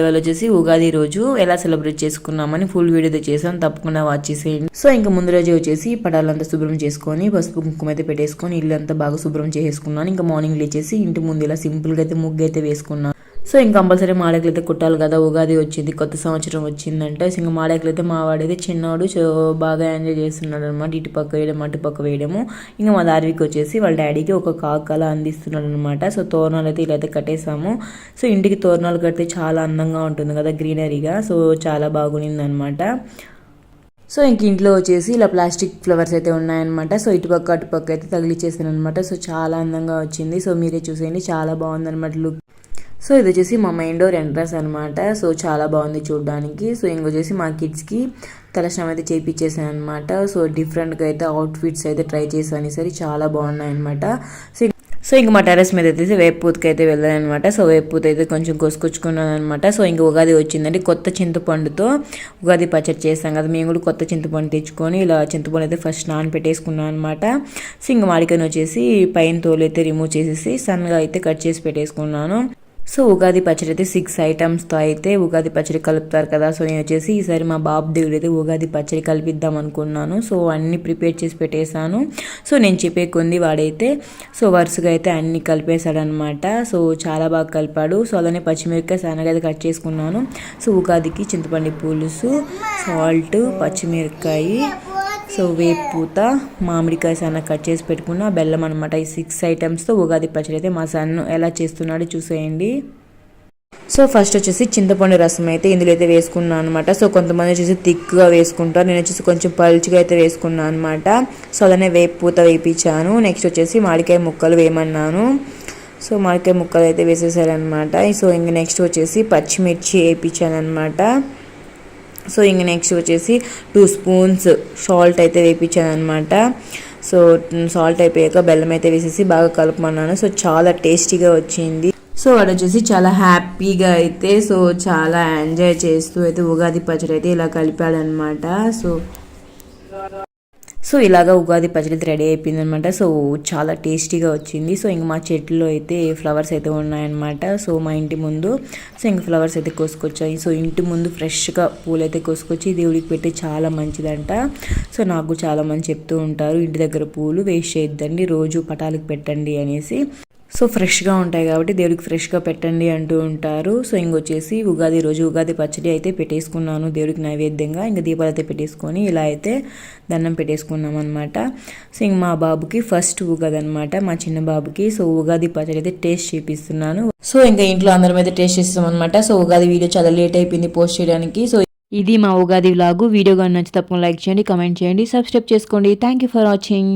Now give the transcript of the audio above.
వాళ్ళు వచ్చేసి ఉగాది రోజు ఎలా సెలబ్రేట్ చేసుకున్నామని ఫుల్ వీడియో చేసాం తప్పకుండా వాచ్ చేసేయండి. సో ఇంకా ముందు రోజు వచ్చేసి పడాలంతా శుభ్రం చేసుకొని పసుపు కుంకుమ అయితే పెట్టేసుకొని ఇల్లు అంతా బాగా శుభ్రం చేసుకున్నాను ఇంకా మార్నింగ్ లేచేసి ఇంటి ముందు ఇలా సింపుల్గా అయితే ముగ్గు అయితే వేసుకున్నాను. సో ఇంకా కంపల్సరీ మాడకులు అయితే కుట్టాలి కదా ఉగాది వచ్చింది కొత్త సంవత్సరం వచ్చిందంటే సో ఇంకా మాడకులు అయితే మా వాడైతే చిన్నవాడు సో బాగా ఎంజాయ్ చేస్తున్నాడు అనమాట ఇటు పక్క వేయడం అటు పక్క వేయడము. ఇంకా మా దారివికి వచ్చేసి వాళ్ళ డాడీకి ఒక కాకలా అందిస్తున్నాడు అనమాట సో తోరణాలు అయితే ఇలా అయితే కట్టేసాము సో ఇంటికి తోరణాలు కడితే చాలా అందంగా ఉంటుంది కదా గ్రీనరీగా. సో చాలా బాగుంది అనమాట సో ఇంక ఇంట్లో వచ్చేసి ఇలా ప్లాస్టిక్ ఫ్లవర్స్ అయితే ఉన్నాయన్నమాట. సో ఇటుపక్క అటుపక్క అయితే తగిలిచ్చేసాను అనమాట సో చాలా అందంగా వచ్చింది. సో మీరే చూసేయండి చాలా బాగుందన్నమాట లుక్. సో ఇది వచ్చేసి మా మెయిన్ డోర్ ఎంట్రన్స్ అనమాట సో చాలా బాగుంది చూడడానికి. సో ఇంకొచ్చేసి మా కిడ్స్కి తలస్నానం అయితే చేయించేసాను అనమాట సో డిఫరెంట్గా అయితే అవుట్ఫిట్స్ అయితే ట్రై చేసాను సరే చాలా బాగున్నాయి అనమాట సో సో ఇంక మా టెరస్ మీద అయితే వేపూతకి అయితే వెళ్ళాను అనమాట సో వేపూత అయితే కొంచెం కోసుకొచ్చుకున్నాను అనమాట సో ఇంక ఉగాది వచ్చిందంటే కొత్త చింతపండుతో ఉగాది పచ్చడి చేస్తాం కదా. మేము కూడా కొత్త చింతపండు తెచ్చుకొని ఇలా చింతపండు అయితే ఫస్ట్ నాన్ పెట్టేసుకున్నాను అనమాట సో ఇంక మాడికని వచ్చేసి పైన తోలు అయితే రిమూవ్ చేసేసి సన్గా అయితే కట్ చేసి పెట్టేసుకున్నాను. సో ఉగాది పచ్చడి అయితే సిక్స్ ఐటమ్స్తో అయితే ఉగాది పచ్చడి కలుపుతారు కదా. సో నేను వచ్చేసి ఈసారి మా బాబు దేవుడు అయితే ఉగాది పచ్చడి కలిపిద్దాం అనుకున్నాను. సో అన్ని ప్రిపేర్ చేసి పెట్టేశాను. సో నేను చెప్పే కొంది వాడైతే సో వరుసగా అయితే అన్ని కలిపేశాడనమాట. సో చాలా బాగా కలిపాడు. సో అలానే పచ్చిమిరపకాయ సన్నగా కట్ చేసుకున్నాను. సో ఉగాదికి చింతపండు పులుసు సాల్ట్ పచ్చిమిరపకాయ సో వేపూత పూత మామిడికాయ సన్న కట్ చేసి పెట్టుకున్న బెల్లం అనమాట ఈ సిక్స్ ఐటమ్స్తో ఉగాది పచ్చడి అయితే మా సన్ను ఎలా చేస్తున్నాడో చూసేయండి. సో ఫస్ట్ వచ్చేసి చింతపండు రసం అయితే ఇందులో అయితే వేసుకున్నాను అనమాట సో కొంతమంది వచ్చేసి థిక్గా వేసుకుంటారు. నేను వచ్చేసి కొంచెం పలుచుగా అయితే వేసుకున్నాను అనమాట సో అలానే వేపూత పూత నెక్స్ట్ వచ్చేసి మామిడికాయ ముక్కలు వేయమన్నాను. సో మామిడికాయ ముక్కలు అయితే వేసేసారనమాట సో ఇంక నెక్స్ట్ వచ్చేసి పచ్చిమిర్చి వేయించాను అనమాట సో ఇంక నెక్స్ట్ వచ్చేసి టూ స్పూన్స్ సాల్ట్ అయితే వేయించాను అనమాట సో సాల్ట్ అయిపోయాక బెల్లం అయితే వేసేసి బాగా కలుపుమన్నాను. సో చాలా టేస్టీగా వచ్చింది. సో వాడు వచ్చేసి చాలా హ్యాపీగా అయితే సో చాలా ఎంజాయ్ చేస్తూ అయితే ఉగాది పచ్చడి అయితే ఇలా కలిపాడనమాట సో సో ఇలాగా ఉగాది పచ్చడి రెడీ అయిపోయింది అనమాట సో చాలా టేస్టీగా వచ్చింది. సో ఇంక మా చెట్లో అయితే ఫ్లవర్స్ అయితే ఉన్నాయన్నమాట. సో మా ఇంటి ముందు సో ఇంక ఫ్లవర్స్ అయితే కోసుకొచ్చాయి. సో ఇంటి ముందు ఫ్రెష్గా పూలు అయితే కోసుకొచ్చి దేవుడికి పెట్టి చాలా మంచిదంట. సో నాకు చాలా మంది చెప్తూ ఉంటారు ఇంటి దగ్గర పూలు వేస్ట్ చేయొద్దండి రోజు పటాలకు పెట్టండి అనేసి. సో ఫ్రెష్గా ఉంటాయి కాబట్టి దేవుడికి ఫ్రెష్గా పెట్టండి అంటూ ఉంటారు. సో ఇంకొచ్చేసి ఉగాది రోజు ఉగాది పచ్చడి అయితే పెట్టేసుకున్నాను దేవుడికి నైవేద్యంగా. ఇంకా దీపాలు అయితే పెట్టేసుకొని ఇలా అయితే దండం పెట్టేసుకున్నాం అనమాట సో ఇంక మా బాబుకి ఫస్ట్ ఉగాది అనమాట మా చిన్న బాబుకి సో ఉగాది పచ్చడి అయితే టేస్ట్ చేపిస్తున్నాను. సో ఇంకా ఇంట్లో అందరం అయితే టేస్ట్ చేస్తాం అనమాట సో ఉగాది వీడియో చాలా లేట్ అయిపోయింది పోస్ట్ చేయడానికి. సో ఇది మా ఉగాది వ్లాగు. వీడియో కానీ నచ్చి తప్పకుండా లైక్ చేయండి కమెంట్ చేయండి సబ్స్క్రైబ్ చేసుకోండి. Thank you for watching